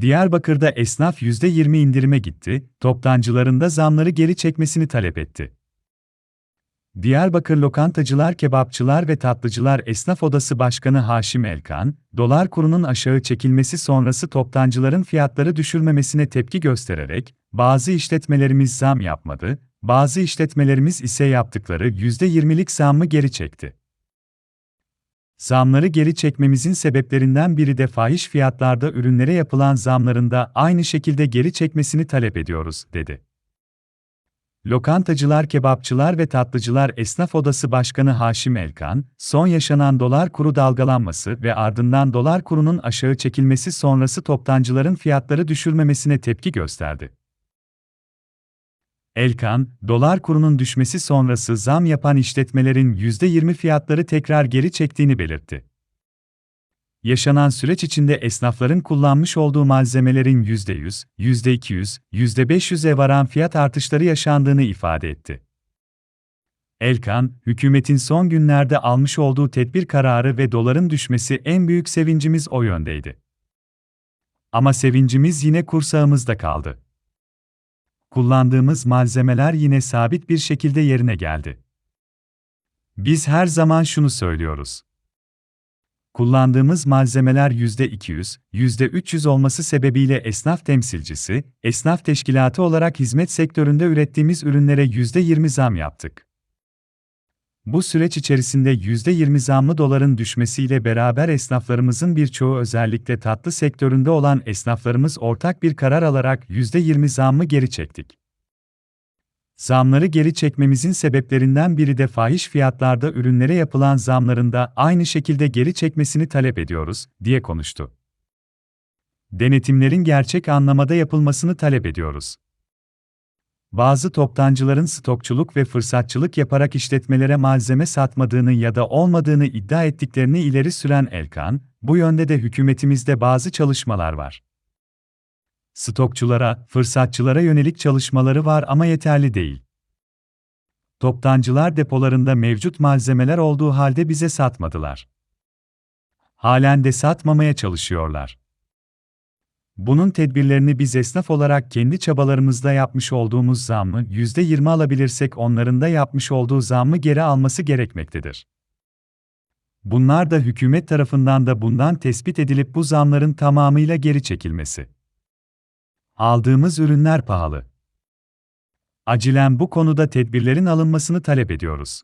Diyarbakır'da esnaf %20 indirime gitti, toptancıların da zamları geri çekmesini talep etti. Diyarbakır Lokantacılar, Kebapçılar ve Tatlıcılar Esnaf Odası Başkanı Haşim Elkan, dolar kurunun aşağı çekilmesi sonrası toptancıların fiyatları düşürmemesine tepki göstererek, bazı işletmelerimiz zam yapmadı, bazı işletmelerimiz ise yaptıkları %20'lik zammı geri çekti. Zamları geri çekmemizin sebeplerinden biri de fahiş fiyatlarda ürünlere yapılan zamların da aynı şekilde geri çekmesini talep ediyoruz, dedi. Lokantacılar, Kebapçılar ve Tatlıcılar Esnaf Odası Başkanı Haşim Elkan, son yaşanan dolar kuru dalgalanması ve ardından dolar kurunun aşağı çekilmesi sonrası toptancıların fiyatları düşürmemesine tepki gösterdi. Elkan, dolar kurunun düşmesi sonrası zam yapan işletmelerin %20 fiyatları tekrar geri çektiğini belirtti. Yaşanan süreç içinde esnafların kullanmış olduğu malzemelerin %100, %200, %500'e varan fiyat artışları yaşandığını ifade etti. Elkan, hükümetin son günlerde almış olduğu tedbir kararı ve doların düşmesi en büyük sevincimiz o yöndeydi. Ama sevincimiz yine kursağımızda kaldı kullandığımız malzemeler yine sabit bir şekilde yerine geldi. Biz her zaman şunu söylüyoruz. Kullandığımız malzemeler %200, %300 olması sebebiyle esnaf temsilcisi, esnaf teşkilatı olarak hizmet sektöründe ürettiğimiz ürünlere %20 zam yaptık. Bu süreç içerisinde %20 zamlı doların düşmesiyle beraber esnaflarımızın birçoğu özellikle tatlı sektöründe olan esnaflarımız ortak bir karar alarak %20 zammı geri çektik. Zamları geri çekmemizin sebeplerinden biri de fahiş fiyatlarda ürünlere yapılan zamların da aynı şekilde geri çekmesini talep ediyoruz, diye konuştu. Denetimlerin gerçek anlamada yapılmasını talep ediyoruz. Bazı toptancıların stokçuluk ve fırsatçılık yaparak işletmelere malzeme satmadığını ya da olmadığını iddia ettiklerini ileri süren Elkan, bu yönde de hükümetimizde bazı çalışmalar var. Stokçulara, fırsatçılara yönelik çalışmaları var ama yeterli değil. Toptancılar depolarında mevcut malzemeler olduğu halde bize satmadılar. Halen de satmamaya çalışıyorlar. Bunun tedbirlerini biz esnaf olarak kendi çabalarımızla yapmış olduğumuz zammı %20 alabilirsek onların da yapmış olduğu zammı geri alması gerekmektedir. Bunlar da hükümet tarafından da bundan tespit edilip bu zamların tamamıyla geri çekilmesi. Aldığımız ürünler pahalı. Acilen bu konuda tedbirlerin alınmasını talep ediyoruz.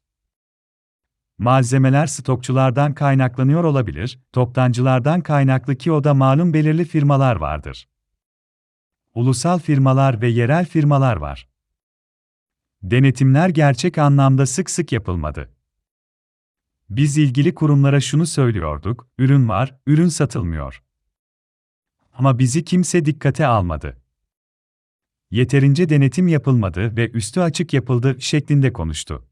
Malzemeler stokçulardan kaynaklanıyor olabilir, toptancılardan kaynaklı ki o da malum belirli firmalar vardır. Ulusal firmalar ve yerel firmalar var. Denetimler gerçek anlamda sık sık yapılmadı. Biz ilgili kurumlara şunu söylüyorduk, ürün var, ürün satılmıyor. Ama bizi kimse dikkate almadı. Yeterince denetim yapılmadı ve üstü açık yapıldı şeklinde konuştu.